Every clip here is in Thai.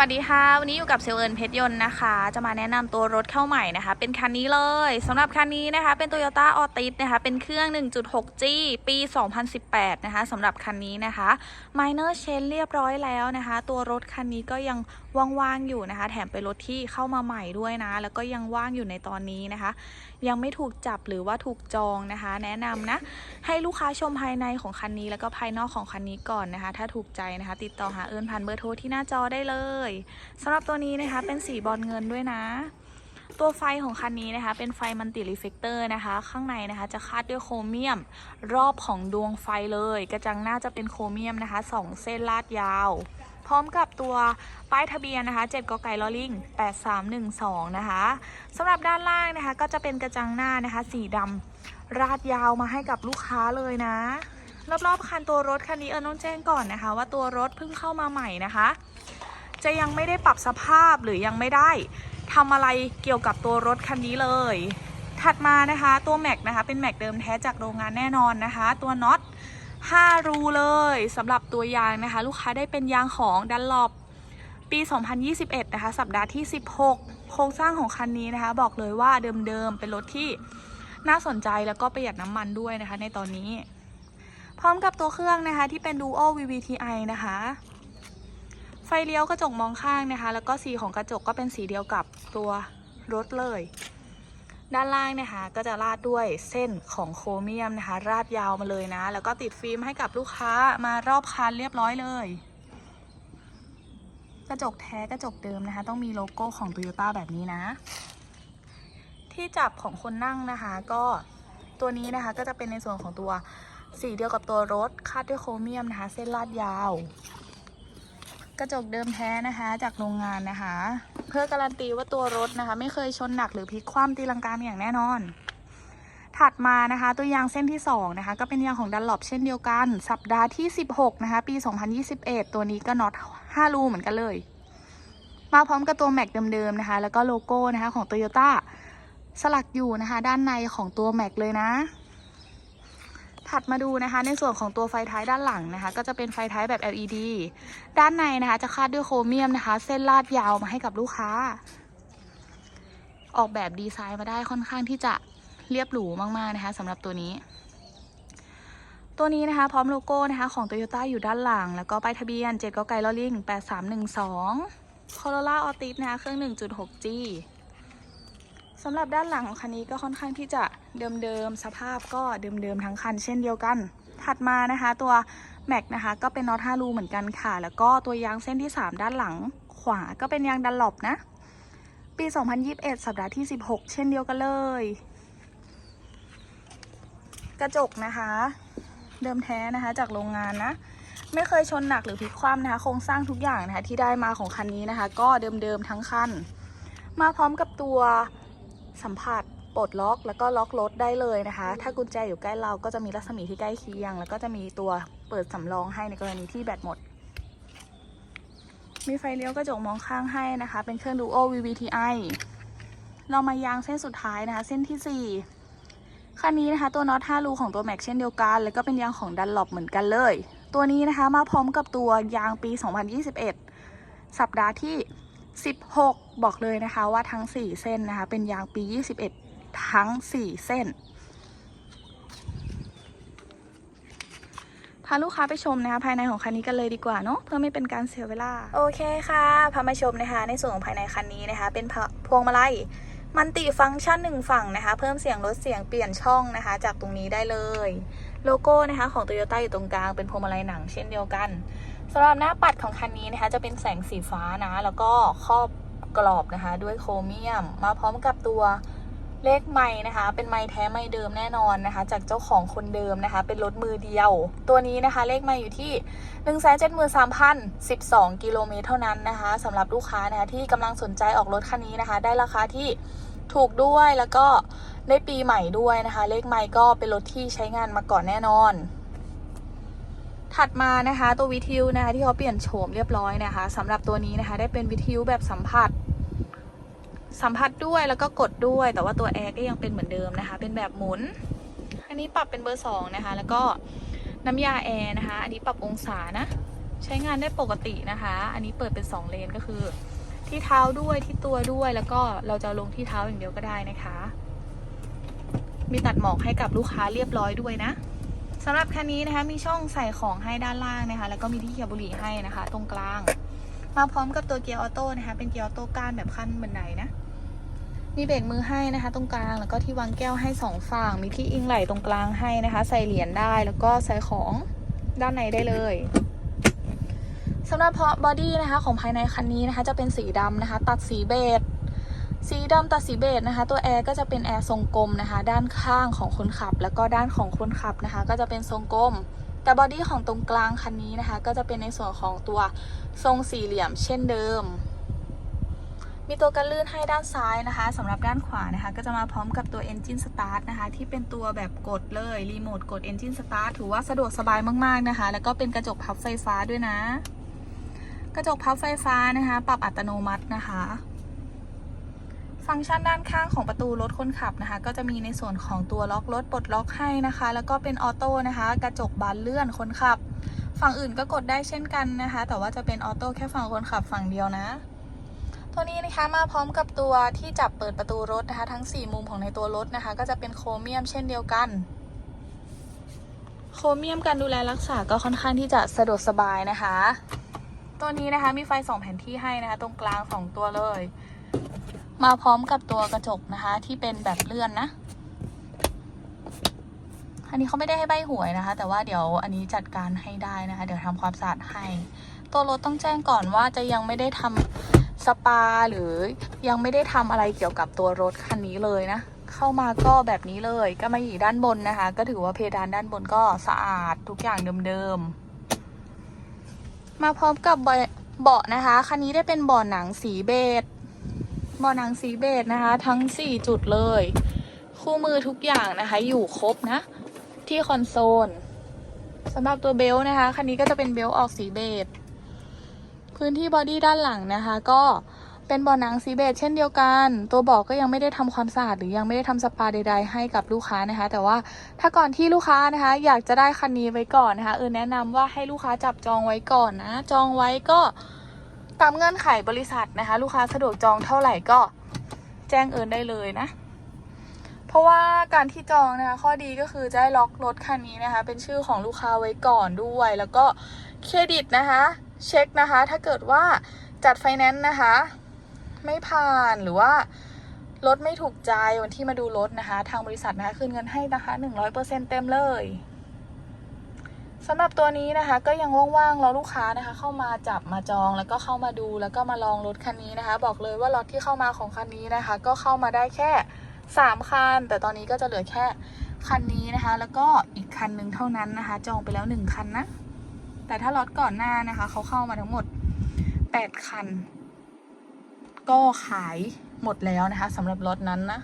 สวัสดีค่ะ วันนี้อยู่กับเซลเอิญเพชรยนต์นะคะ จะมาแนะนำตัวรถเข้าใหม่นะคะ เป็นคันนี้เลยสำหรับคันนี้นะคะ เป็น Toyota Altis นะคะ เป็นเครื่อง 1.6G ปี 2018 นะคะสำหรับคันนี้นะคะ Minor Change เรียบร้อยแล้วนะคะ ตัวรถคันนี้ก็ยังว่างๆอยู่นะคะ แถมเป็นรถที่เข้ามาใหม่ด้วยนะ แล้วก็ยังว่างอยู่ในตอนนี้นะคะ ยังไม่ถูกจับหรือว่าถูกจองนะคะ แนะนำนะให้ลูกค้าชมภายในของคันนี้ แล้วก็ภายนอกของคันนี้ก่อนนะคะ ถ้าถูกใจนะคะ ติดต่อหาเอิญผ่านเบอร์โทรที่หน้าจอได้เลยสำหรับตัวนี้นะคะเป็นสีบอลเงินด้วยนะตัวไฟของคันนี้นะคะ เป็นไฟมันติรีเฟกเตอร์นะคะ ข้างในนะคะจะคาดด้วยโครเมียม รอบของดวงไฟเลย กระจังหน้าจะเป็นโครเมียมนะคะสองเส้นลาดยาว พร้อมกับตัวป้ายทะเบียนนะคะ7กไก่ลอลิง8312 นะคะสำหรับด้านล่างนะคะก็จะเป็นกระจังหน้านะคะ สีดำราดยาวมาให้กับลูกค้าเลยนะ รอบๆคันตัวรถคันนี้เอิญต้องแจ้งก่อนนะคะ ว่าตัวรถเพิ่งเข้ามาใหม่นะคะ จะยังไม่ได้ปรับสภาพหรือยังไม่ได้ทำอะไรเกี่ยวกับตัวรถคันนี้เลย ถัดมานะคะตัวแม็กนะคะเป็นแม็กเดิมแท้จากโรงงานแน่นอนนะคะ ตัวน็อต 5 รูเลยสำหรับตัวยางนะคะ ลูกค้าได้เป็นยางของดันลอบปี 2021 นะคะ สัปดาห์ที่ 16 โครงสร้างของคันนี้นะคะ บอกเลยว่าเดิมๆ เป็นรถที่น่าสนใจแล้วก็ประหยัดน้ำมันด้วยนะคะ ในตอนนี้ พร้อมกับตัวเครื่องนะคะ ที่เป็น Duo VVTi นะคะ ไฟเลี้ยวกระจกมองข้างนะคะ แล้วก็สีของกระจกก็เป็นสีเดียวกับตัวรถเลย ด้านล่างนะคะก็จะราดด้วยเส้นของโครเมียมนะคะ ราดยาวมาเลยนะ แล้วก็ติดฟิล์มให้กับลูกค้ามารอบคันเรียบร้อยเลย กระจกแท้กระจกเดิมนะคะ ต้องมีโลโก้ของ Toyota แบบนี้นะ ที่จับของคนนั่งนะคะก็ตัวนี้นะคะก็จะเป็นในส่วนของตัวสีเดียวกับตัวรถคาดด้วยโครเมียมนะคะ เส้นลาดยาว กระจกเดิมแท้นะคะจากโรงงานนะคะ เพื่อการันตีว่าตัวรถนะคะ ไม่เคยชนหนักหรือพลิกคว่ำตีลังกาอย่างแน่นอน ถัดมานะคะ ตัวยางเส้นที่2นะคะก็เป็นยางของดันหลบเช่นเดียวกัน สัปดาห์ที่ 16 นะคะ ปี 2021 ตัวนี้ก็น็อต5รูเหมือนกันเลย มาพร้อมกับตัวแม็กเดิมๆนะคะ แล้วก็โลโก้นะคะของ Toyota สลักอยู่นะคะ ด้านในของตัวแม็กเลยนะ ถัดมาดูนะคะ ในส่วนของตัวไฟท้ายด้านหลังนะคะ ก็จะเป็นไฟท้ายแบบ LED ด้านในนะคะจะคาดด้วยโครเมียมนะคะ เส้นลาดยาวมาให้กับลูกค้า ออกแบบดีไซน์มาได้ค่อนข้างที่จะเรียบหรูมากๆนะคะสำหรับตัวนี้ ตัวนี้นะคะ พร้อมโลโก้นะคะของ Toyota อยู่ด้านหลัง แล้วก็ป้ายทะเบียน7กไก่ลอลิง8312 Corolla Altis นะคะเครื่อง 1.6G สำหรับด้านหลังของคันนี้ก็ค่อนข้างที่จะเดิมๆสภาพก็เดิมๆทั้งคัน เช่นเดียวกัน ถัดมานะคะตัวแม็กนะคะก็เป็นน็อต5รูเหมือนกันค่ะ แล้วก็ตัวยางเส้นที่ 3 ด้านหลังขวาก็เป็นยางดันหลบนะ ปี 2021 สัปดาห์ที่ 16 เช่นเดียวกันเลย กระจกนะคะ เดิมแท้นะคะจากโรงงานนะ ไม่เคยชนหนักหรือพลิกคว่ำนะคะ โครงสร้างทุกอย่างนะคะที่ได้มาของคันนี้นะคะ ก็เดิมๆทั้งคัน มาพร้อมกับตัว สัมผัสปลดล็อกแล้วก็ล็อกรถได้เลยนะคะ ถ้ากุญแจอยู่ใกล้เราก็จะมีรัศมีที่ใกล้เคียง แล้วก็จะมีตัวเปิดสำรองให้ในกรณีที่แบตหมด มีไฟเลี้ยวกระจกมองข้างให้นะคะ เป็นเครื่อง Duo VVTi เรามายางเส้นสุดท้ายนะคะ เส้นที่ 4 คันนี้นะคะตัวน็อต5รูของตัวแม็กเช่นเดียวกัน แล้วก็เป็นยางของดันหลบเหมือนกันเลย ตัวนี้นะคะมาพร้อมกับตัวยางปี 2021 สัปดาห์ที่ 16 บอกเลยนะคะว่าทั้ง 4 เส้นนะคะ เป็นยางปี 21 ทั้ง 4 เส้น พาลูกค้าไปชมนะคะภายในของคันนี้กันเลยดีกว่าเนาะเพื่อไม่เป็นการเสียเวลา โอเคค่ะ พามาชมนะคะ ในส่วนของภายในคันนี้นะคะ เป็นพวงมาลัยมันติฟังก์ชันหนึ่งฝั่งนะคะ เพิ่มเสียงลดเสียงเปลี่ยนช่องนะคะ จากตรงนี้ได้เลย โลโก้นะคะของ Toyota อยู่ตรงกลางเป็นพวงมาลัยหนังเช่นเดียวกันสำหรับหน้าปัดของคันนี้นะคะ จะเป็นแสงสีฟ้านะ แล้วก็ครอบ กรอบนะคะด้วยโครเมียม มาพร้อมกับตัวเลขไม้นะคะ เป็นไม้แท้ไม้เดิมแน่นอนนะคะ จากเจ้าของคนเดิมนะคะ เป็นรถมือเดียว ตัวนี้นะคะ เลขไม้อยู่ที่1 7 3 0 1 2กิโลเมตรเท่านั้นนะคะสำหรับลูกค้านะคะที่กำลังสนใจออกรถคันนี้นะคะ ได้ราคาที่ถูกด้วยแล้วก็ได้ปีใหม่ด้วยนะคะ เลขไม้ก็เป็นรถที่ใช้งานมาก่อนแน่นอน ถัดมานะคะตัววิทยุนะคะที่เขาเปลี่ยนโฉมเรียบร้อยนะคะสำหรับตัวนี้นะคะได้เป็นวิทยุแบบสัมผัส สัมผัสด้วยแล้วก็กดด้วย แต่ว่าตัวแอร์ก็ยังเป็นเหมือนเดิมนะคะ เป็นแบบหมุน อันนี้ปรับเป็นเบอร์สองนะคะ แล้วก็น้ำยาแอร์นะคะ อันนี้ปรับองศานะ ใช้งานได้ปกตินะคะ อันนี้เปิดเป็น 2 เลนก็คือ ที่เท้าด้วยที่ตัวด้วยแล้วก็เราจะลงที่เท้าอย่างเดียวก็ได้นะคะ มีตัดหมอกให้กับลูกค้าเรียบร้อยด้วยนะ สำหรับคันนี้นะคะมีช่องใส่ของให้ด้านล่างนะคะ แล้วก็มีที่เขียบบุหรี่ให้นะคะ ตรงกลาง มาพร้อมกับตัวเกียร์ออโต้นะคะ เป็นเกียร์ออโต้ก้านแบบขั้นบันไดนะ มีเบรกมือให้นะคะ ตรงกลางแล้วก็ที่วางแก้วให้สองฝั่งมีที่อิงไหล่ตรงกลางให้นะคะ ใส่เหรียญได้แล้วก็ใส่ของด้านในได้เลยสำหรับเพาะบอดี้นะคะของภายในคันนี้นะคะ จะเป็นสีดำนะคะ ตัดสีเบจ สีดำตัดสีเบจนะคะ ตัวแอร์ก็จะเป็นแอร์ทรงกลมนะคะ ด้านข้างของคนขับ แล้วก็ด้านของคนขับนะคะ ก็จะเป็นทรงกลม แต่บอดี้ของตรงกลางคันนี้นะคะ ก็จะเป็นในส่วนของตัวทรงสี่เหลี่ยมเช่นเดิม มีตัวกันลื่นให้ด้านซ้ายนะคะสำหรับด้านขวานะคะ ก็จะมาพร้อมกับตัว Engine Start นะคะ ที่เป็นตัวแบบกดเลย รีโมทกด Engine Start ถือว่าสะดวกสบายมากๆนะคะ แล้วก็เป็นกระจกพับไฟฟ้าด้วยนะ กระจกพับไฟฟ้านะคะ ปรับอัตโนมัตินะคะ ฟังก์ชันด้านข้างของประตูรถคนขับนะคะ ก็จะมีในส่วนของตัวล็อกรถปลดล็อกให้นะคะ แล้วก็เป็นออโต้นะคะ กระจกบานเลื่อนคนขับ ฝั่งอื่นก็กดได้เช่นกันนะคะ แต่ว่าจะเป็นออโต้แค่ฝั่งคนขับฝั่งเดียวนะ ตัวนี้นะคะมาพร้อมกับตัวที่จับเปิดประตูรถนะคะ ทั้ง 4 มุมของในตัวรถนะคะ ก็จะเป็นโครเมียมเช่นเดียวกันโครเมียมการดูแลรักษาก็ค่อนข้างที่จะสะดวกสบายนะคะ ตัวนี้นะคะมีไฟสองแผ่นที่ให้นะคะ ตรงกลางสองตัวเลย มาพร้อมกับตัวกระจกนะคะ ที่เป็นแบบเลื่อนนะอันนี้เขาไม่ได้ให้ใบหวยนะคะ แต่ว่าเดี๋ยวอันนี้จัดการให้ได้นะคะ เดี๋ยวทำความสะอาดให้ ตัวรถต้องแจ้งก่อนว่าจะยังไม่ได้ทำสปาหรือยังไม่ได้ทำอะไรเกี่ยวกับตัวรถคันนี้เลยนะ เข้ามาก็แบบนี้เลยก็มาอยู่ด้านบนนะคะ ก็ถือว่าเพดานด้านบนก็สะอาดทุกอย่างเดิมๆมาพร้อมกับเบาะนะคะคันนี้ได้เป็นเบาะหนังสีเบจ บาะหนังสีเบจนะคะ ทั้ง 4 จุดเลย คู่มือทุกอย่างนะคะ อยู่ครบนะ ที่คอนโซลสำหรับตัวเบลนะคะ คันนี้ก็จะเป็นเบลออกสีเบจพื้นที่บอดี้ด้านหลังนะคะ ก็เป็นบ่อหนังสีเบจเช่นเดียวกัน ตัวบอกก็ยังไม่ได้ทำความสะอาดหรือยังไม่ได้ทำสปาใดๆให้กับลูกค้านะคะ แต่ว่าถ้าก่อนที่ลูกค้านะคะ อยากจะได้คันนี้ไว้ก่อนนะคะเออแนะนำว่าให้ลูกค้าจับจองไว้ก่อนนะ จองไว้ก็ ตามเงื่อนไขบริษัทนะคะ ลูกค้าสะดวกจองเท่าไหร่ก็แจ้งเอิญได้เลยนะ เพราะว่าการที่จองนะคะ ข้อดีก็คือจะได้ล็อกรถคันนี้นะคะ เป็นชื่อของลูกค้าไว้ก่อนด้วย แล้วก็เครดิตนะคะ เช็คนะคะ ถ้าเกิดว่าจัดไฟแนนซ์นะคะ ไม่ผ่านหรือว่ารถไม่ถูกใจวันที่มาดูรถนะคะ ทางบริษัทนะคะคืนเงินให้นะคะหนึ่งร้อยเปอร์เซ็นเต็มเลย สำหรับตัวนี้นะคะก็ยังว่างๆรอลูกค้านะคะ เข้ามาจับมาจองแล้วก็เข้ามาดูแล้วก็มาลองรถคันนี้นะคะ บอกเลยว่าล็อตที่เข้ามาของคันนี้นะคะ ก็เข้ามาได้แค่สามคัน แต่ตอนนี้ก็จะเหลือแค่คันนี้นะคะ แล้วก็อีกคันหนึ่งเท่านั้นนะคะ จองไปแล้วหนึ่งคันนะ แต่ถ้าล็อตก่อนหน้านะคะ เขาเข้ามาทั้งหมด 8 คัน ก็ขายหมดแล้วนะคะสำหรับรถนั้นนะ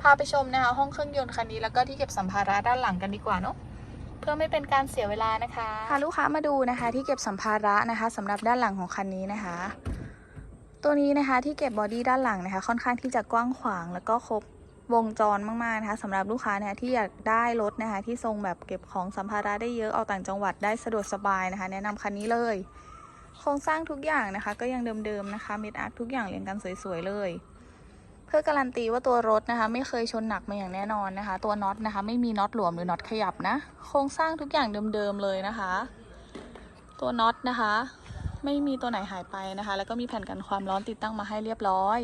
พาไปชมนะคะห้องเครื่องยนต์คันนี้แล้วก็ที่เก็บสัมภาระด้านหลังกันดีกว่าเนาะ เพื่อไม่เป็นการเสียเวลานะคะพาลูกค้ามาดูนะคะที่เก็บสัมภาระนะคะสำหรับด้านหลังของคันนี้นะคะ ตัวนี้นะคะที่เก็บบอดี้ด้านหลังนะคะ ค่อนข้างที่จะกว้างขวางแล้วก็ครบวงจรมากๆนะคะสำหรับลูกค้านะคะที่อยากได้รถนะคะ ที่ทรงแบบเก็บของสัมภาระได้เยอะเอาต่างจังหวัดได้สะดวกสบายนะคะ แนะนำคันนี้เลย โครงสร้างทุกอย่างนะคะ ก็ยังเดิมๆนะคะเม็ดอาร์ตทุกอย่างเรียงกันสวยๆเลย พื่อการันตีว่าตัวรถนะคะ ไม่เคยชนหนักมาอย่างแน่นอนนะคะ ตัวน็อตนะคะ ไม่มีน็อตหลวมหรือน็อตขยับนะ โครงสร้างทุกอย่างเดิมๆเลยนะคะ ตัวน็อตนะคะ ไม่มีตัวไหนหายไปนะคะ แล้วก็มีแผ่นกันความร้อนติดตั้งมาให้เรียบร้อย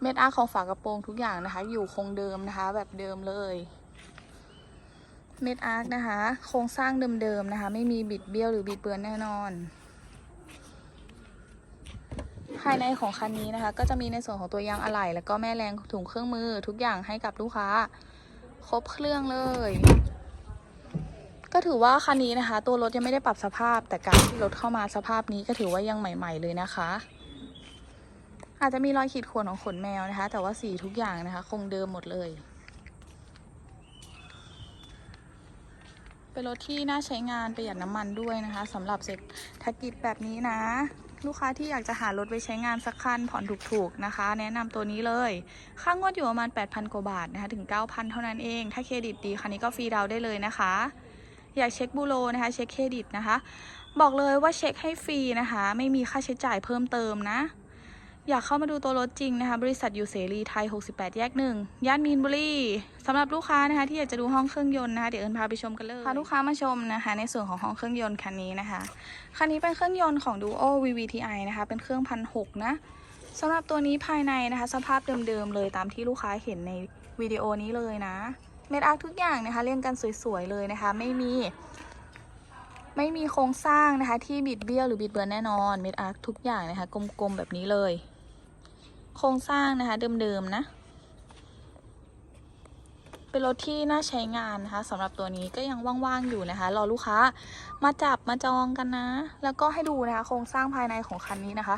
เม็ดอาร์ของฝากระโปรงทุกอย่างนะคะ อยู่คงเดิมนะคะ แบบเดิมเลยเม็ดอาร์คนะคะ โครงสร้างเดิมๆนะคะ ไม่มีบิดเบี้ยวหรือบิดเบือนแน่นอน ภายในของคันนี้นะคะ ก็จะมีในส่วนของตัวยางอะไหล่แล้วก็แม่แรงถุงเครื่องมือทุกอย่างให้กับลูกค้า ครบเครื่องเลย ก็ถือว่าคันนี้นะคะ ตัวรถยังไม่ได้ปรับสภาพ แต่การที่รถเข้ามาสภาพนี้ก็ถือว่ายังใหม่ ๆเลยนะคะ อาจจะมีรอยขีดข่วนของขนแมวนะคะ แต่ว่าสีทุกอย่างนะคะ คงเดิมหมดเลยเป็นรถที่น่าใช้งานประหยัดน้ำมันด้วยนะคะสำหรับเศรษฐกิจแบบนี้นะ ลูกค้าที่อยากจะหารถไปใช้งานสักคันผ่อนถูกๆนะคะ แนะนำตัวนี้เลย ค่างวดอยู่ประมาณ 8,000 กว่าบาทนะคะถึง 9,000 เท่านั้นเอง ถ้าเครดิตดีคันนี้ก็ฟรีดาวได้เลยนะคะ อยากเช็คบูโรนะคะ เช็คเครดิตนะคะ บอกเลยว่าเช็คให้ฟรีนะคะ ไม่มีค่าใช้จ่ายเพิ่มเติมนะ อยากเข้ามาดูตัวรถจริงนะคะ บริษัทอยู่เสรีไทย 68 แยกหนึ่งย่านมีนบุรีสำหรับลูกค้านะคะ ที่อยากจะดูห้องเครื่องยนต์นะคะ เดี๋ยวเอิญพาไปชมกันเลยพาลูกค้ามาชมนะคะ ในส่วนของห้องเครื่องยนต์คันนี้นะคะ คันนี้เป็นเครื่องยนต์ของ Duo VVTi นะคะ เป็นเครื่องพันหกนะสำหรับตัวนี้ภายในนะคะ สภาพเดิมๆเลยตามที่ลูกค้าเห็นในวิดีโอนี้เลยนะ เม็ดอาร์ทุกอย่างนะคะ เรียงกันสวยๆเลยนะคะ ไม่มีไม่มีโครงสร้างนะคะ ที่บิดเบี้ยวหรือบิดเบือนแน่นอน เม็ดอาร์ทุกอย่างนะคะ กลมๆแบบนี้เลย โครงสร้างนะคะเดิมๆนะ เป็นรถที่น่าใช้งานนะคะสำหรับตัวนี้ก็ยังว่างๆอยู่นะคะ รอลูกค้ามาจับมาจองกันนะ แล้วก็ให้ดูนะคะโครงสร้างภายในของคันนี้นะคะ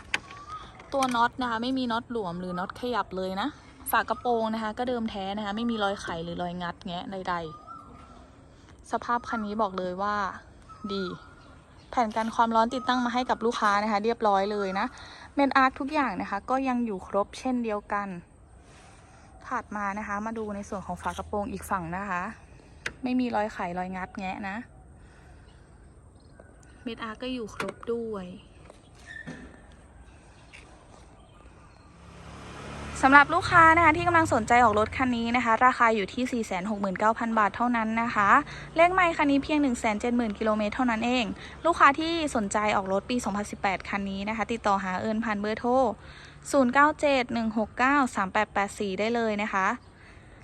ตัวน็อตนะคะไม่มีน็อตหลวมหรือน็อตขยับเลยนะฝากระโปรงนะคะ ก็เดิมแท้นะคะ ไม่มีรอยไขหรือรอยงัดแงะใดๆ สภาพคันนี้บอกเลยว่าดี แผ่นกันความร้อนติดตั้งมาให้กับลูกค้านะคะ เรียบร้อยเลยนะ เมนอาร์คทุกอย่างนะคะ ก็ยังอยู่ครบเช่นเดียวกันถัดมานะคะ มาดูในส่วนของฝากระโปรงอีกฝั่งนะคะ ไม่มีรอยไขรอยงัดแงะนะ เมดอาร์ก็อยู่ครบด้วย สำหรับลูกค้านะคะที่กำลังสนใจออกรถคันนี้นะคะ ราคาอยู่ที่ 469,000 บาทเท่านั้นนะคะ เลขไม่คันนี้เพียง 170,000 กิโลเมตรเท่านั้นเอง ลูกค้าที่สนใจออกรถปี 2018 คันนี้นะคะ ติดต่อหาเอิญผ่านเบอร์โทร 0971693884 ได้เลยนะคะ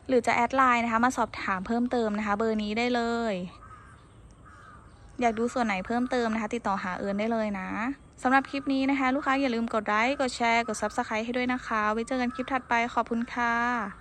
หรือจะแอดไลน์นะคะ มาสอบถามเพิ่มเติมนะคะ เบอร์นี้ได้เลย อยากดูส่วนไหนเพิ่มเติมนะคะ ติดต่อหาเอิญได้เลยนะ สำหรับคลิปนี้นะคะ ลูกค้าอย่าลืมกดไลค์ กดแชร์ กด Subscribe ให้ด้วยนะคะ ไว้เจอกันคลิปถัดไปขอบคุณค่ะ